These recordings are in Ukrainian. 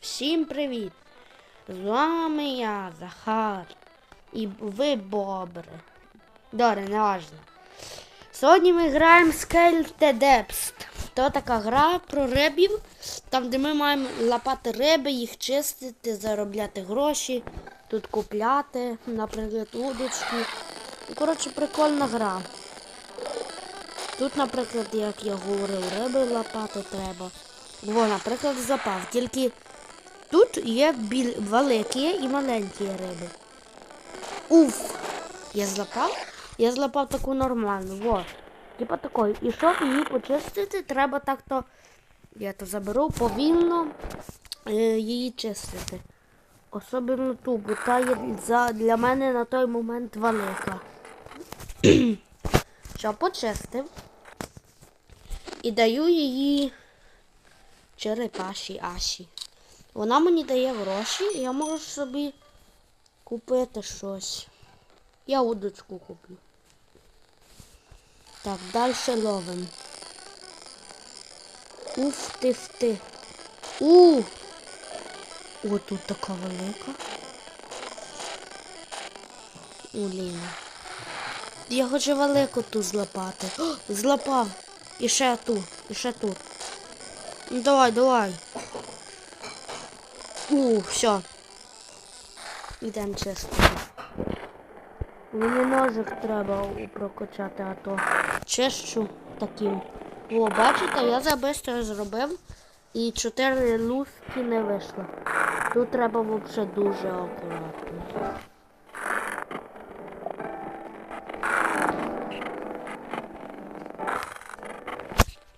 Всім привіт! З вами я, Захар. І ви бобри. Добре, не важно. Сьогодні ми граємо Скельте Депст. То така гра про рибів, там де ми маємо лапати риби, їх чистити, заробляти гроші, тут купляти, наприклад, удочки. Ну, Коротше, прикольна гра. Тут, наприклад, як я говорив, риби лапати треба. Во, наприклад, запав. Тільки тут є біль... великі і маленькі риби. Уф! Я злапав? Я злапав таку нормальну. Во. Типа такою. І щоб її почистити, треба так-то. Я то заберу повільно е, її чистити. Особливо ту, бо та є за, для мене на той момент велика. Що почистив. І даю її черепаші Аші. Вона мені дає гроші, і я можу собі купити щось. Я удочку куплю. Так, далі ловим. Уф ти ти. У! О, тут така велика. Уліна. Я хочу велику ту злапати. О, злапав. І ще ту, і ще ту. Ну давай, давай. У, все. Йдемо чисто. Мені ножик треба прокачати, а то чищу таким. О, бачите, я забистро зробив і чотири луски не вийшло. Тут треба взагалі дуже акуратно.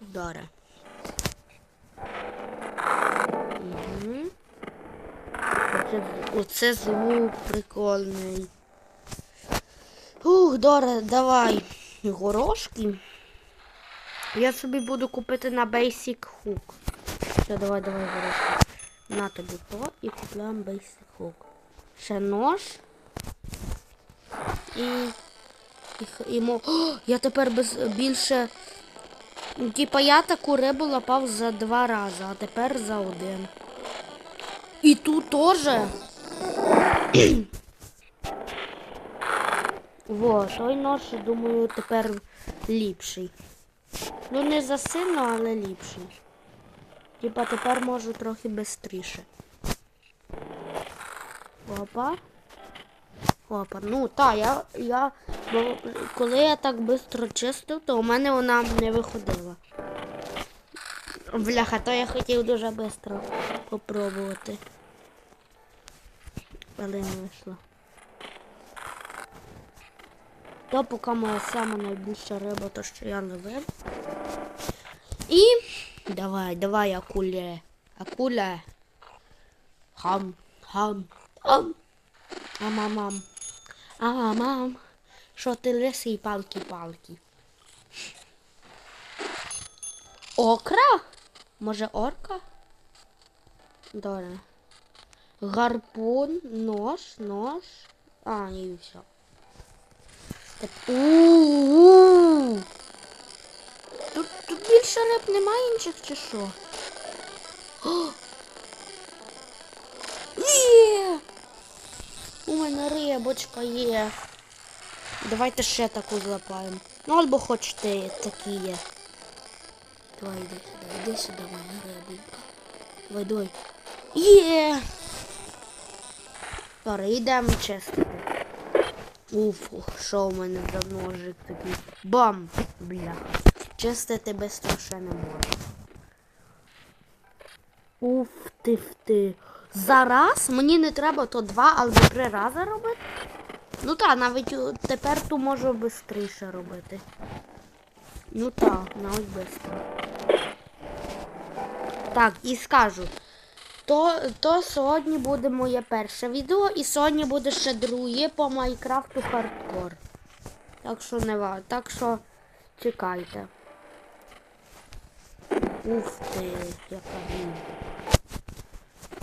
Добре. Угу. Оце, звук прикольний. Ух, добре, давай горошки. Я собі буду купити на Basic Hook. Все, давай, давай, горошки. На тобі то і купляємо Basic Hook. Ще нож. І. І, і мо... О, я тепер без більше. Ну, Типа я таку рибу лапав за два рази, а тепер за один. І тут теж. Во, той нож, думаю, тепер ліпший. Ну не за сильно, але ліпший. Типа тепер можу трохи швидше. Опа. Опа. Ну так, я, я бо коли я так швидко чистив, то у мене вона не виходила. Бляха, то я хотів дуже швидко попробувати. Але не вийшло. То поки моя сама найбільша риба, то що я ловив. І давай, давай, акуле. Акуля. Хам, хам, хам. Ама-мам. Ама-мам. Що ти лисий палки-палки? Окра? Може орка? Добре. Гарпун, нож, нож. А, і все. У-у-у. Тут, тут більше риб немає інших чи що? Є! У мене рибочка є. Давайте ще таку злапаємо. Ну або хоч ти такі є. Давай іди сюди, іди сюди, моя рибонька. Давай, давай. Є! Добре, йдемо чистити. Уф, що в мене за ножик такий. Бам! Бля. Чистити без ще не можу. Уф ти ти. Зараз мені не треба то два або три рази робити. Ну так, навіть тепер ту можу швидше робити. Ну так, навіть швидко. Так, і скажу. То, то сьогодні буде моє перше відео і сьогодні буде ще друге по Майнкрафту хардкор. Так що не ва. Так що чекайте. Ух ти, яка він.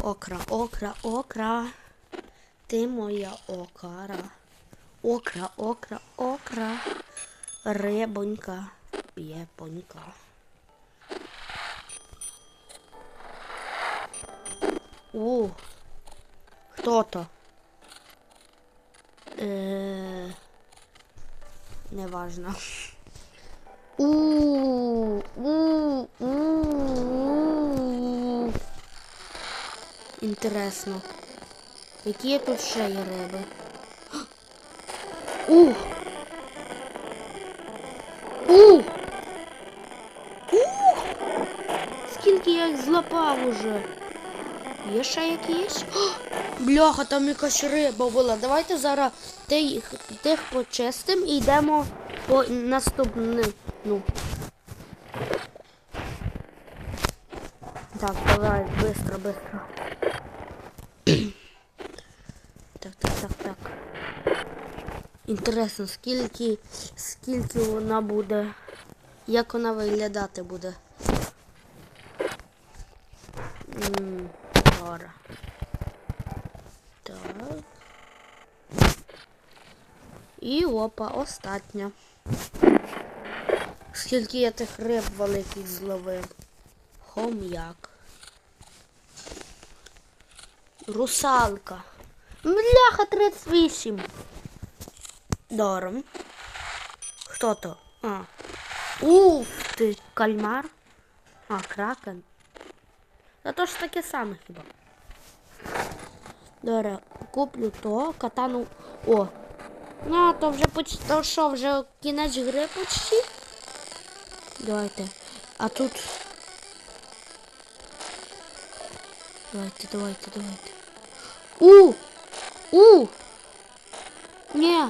Окра, окра, окра. Ти моя окара. Окра, окра, окра. Рибонька, п'єпонька. У. Хто то? Е... Неважно. У, у, у. Інтересно. Які тут ще є риби? У! У! У! Скільки я їх злапав уже? Є ще якісь? О, бляха, там якась риба була. Давайте зараз тих, тих почистимо і йдемо по наступним. Ну. Так, давай, быстро, быстро. так, так, так, так. Інтересно, скільки, скільки вона буде. Як вона виглядати буде. М, Гора. Так. І опа, остання. Скільки я тих риб великих зловив. Хом'як. Русалка. Бляха 38. Дором. Хто то? А. Ух ти, кальмар. А, кракен. Та то ж таке саме хіба. Добре, куплю то, катану. О. Ну, то вже поч... то що, вже кінець гри почти? Давайте. А тут. Давайте, давайте, давайте. У! У! Ні.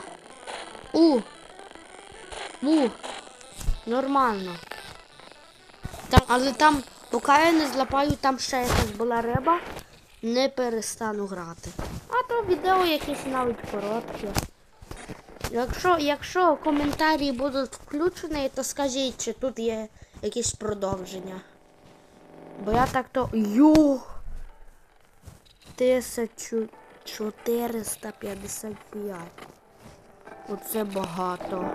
У! У! Нормально. Там, але там, поки я не злапаю, там ще якась була риба, не перестану грати. А то відео якісь навіть короткі. Якщо, якщо коментарі будуть включені, то скажіть, чи тут є якісь продовження. Бо я так то. Йо! 1455. Оце багато.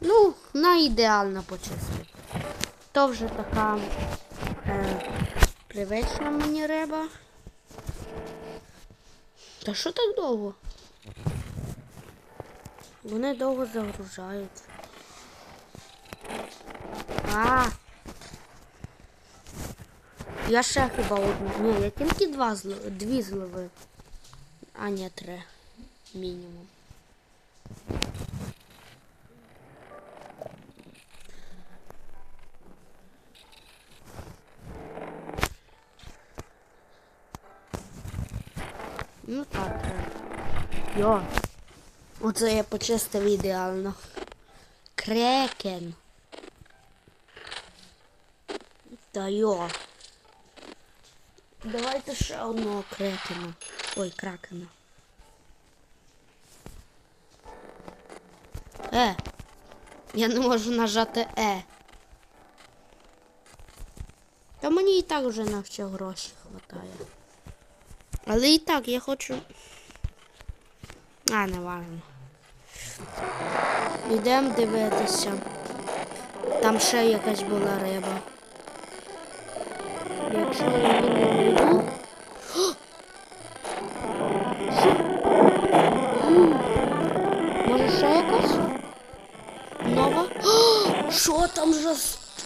Ну, на ідеально почистити. То вже така е, привична мені риба. Та що так довго? Вони довго загружають. А. Я ще хіба одну. Ні, я тільки два зло... дві зловив. А ні, три. Мінімум. Ну так. Йо. Оце я почистив ідеально. Крекен. Та йо. Давайте ще одного крекена. Ой, кракена. Е. Я не можу нажати Е. Та мені і так вже на все гроші хватає. Але і так я хочу. А, не важно. Йдемо дивитися. Там ще якась була риба. Якщо я не. О! Може ще якась? Нова? Що там за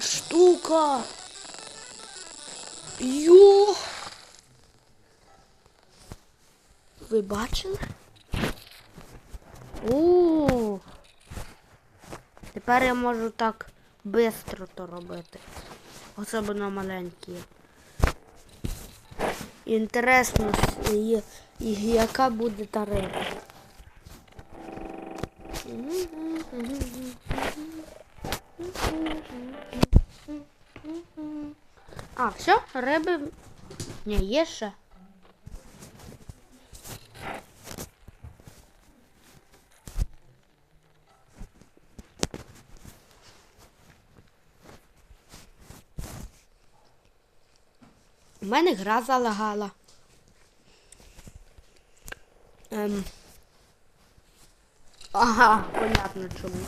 штука? Йо! Ви бачили? У. Тепер я можу так швидко то робити. Особливо маленькі. Інтересно, яка буде та риба. А, все, риби. Ні, є ще. Мене гра залагала. Ем. Ага, понятно чому.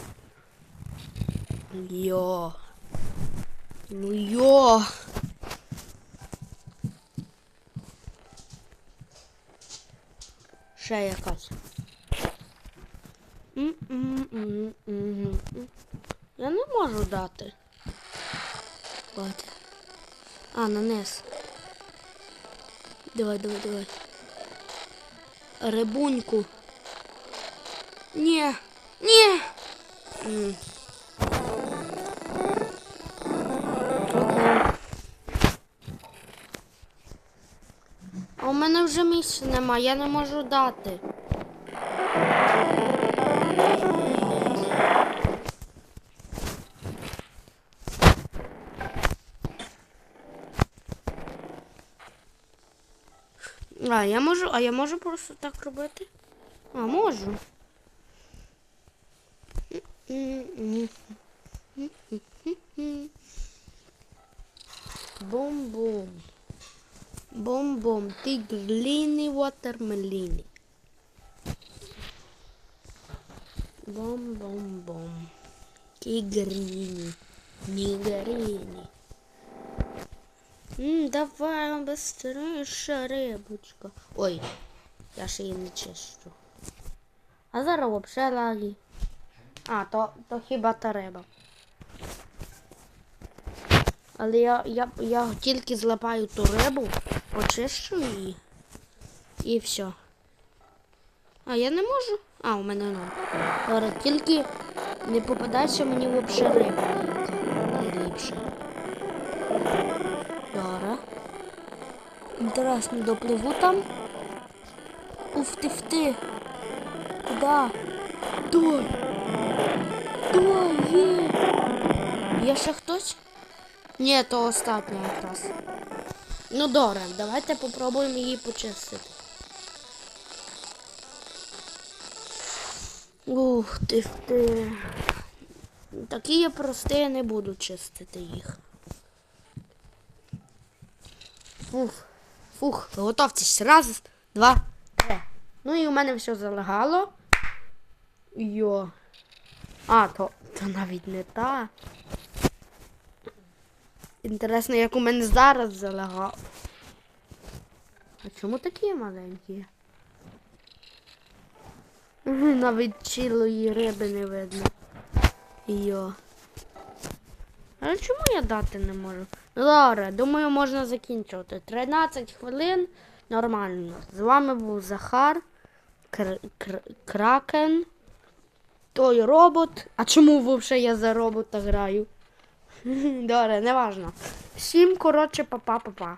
Йо. Ну йо. Ще якась. М-м-м-м-м. Я не можу дати. Давайте. А, на низ. Давай, давай, давай. Рибуньку. Ні. Ні. А у мене вже місця нема, я не можу дати. А, я можу, а я можу просто так робити? А, можу. Бум-бум. Бум-бум. Тигрліні watermelini. Бум-бум-бум. Тигріні. Нігріні. М, давай быстріше, рибочка. Ой, я ще її не чищу. А зараз взагалі лаги. А, то, то хіба та риба. Але я, я, я тільки злапаю ту рибу, очищу її. І все. А я не можу? А, у мене ну. Добре, тільки не попадайся мені взагалі риба. Найліпше. Добре. Інтересно, допливу там. Уф ти вти. Куда? Дай, є. Є ще хтось? Ні, то остатня якраз. Ну добре, давайте попробуємо її почистити. Ух ти ти. Такі я прості, я не буду чистити їх. Фух. Фух, готовтесь. Раз, два, три. Ну і у мене все залагало. Йо. А, то, то навіть не та. Інтересно, як у мене зараз залагало. А чому такі маленькі? Навіть цілої риби не видно. Йо. Але чому я дати не можу? Добре, думаю, можна закінчувати. 13 хвилин. Нормально. З вами був Захар, Кр- Кр- Кракен, той робот. А чому взагалі я за робота граю? Добре, неважно. Всім, коротше, па-па-па-па.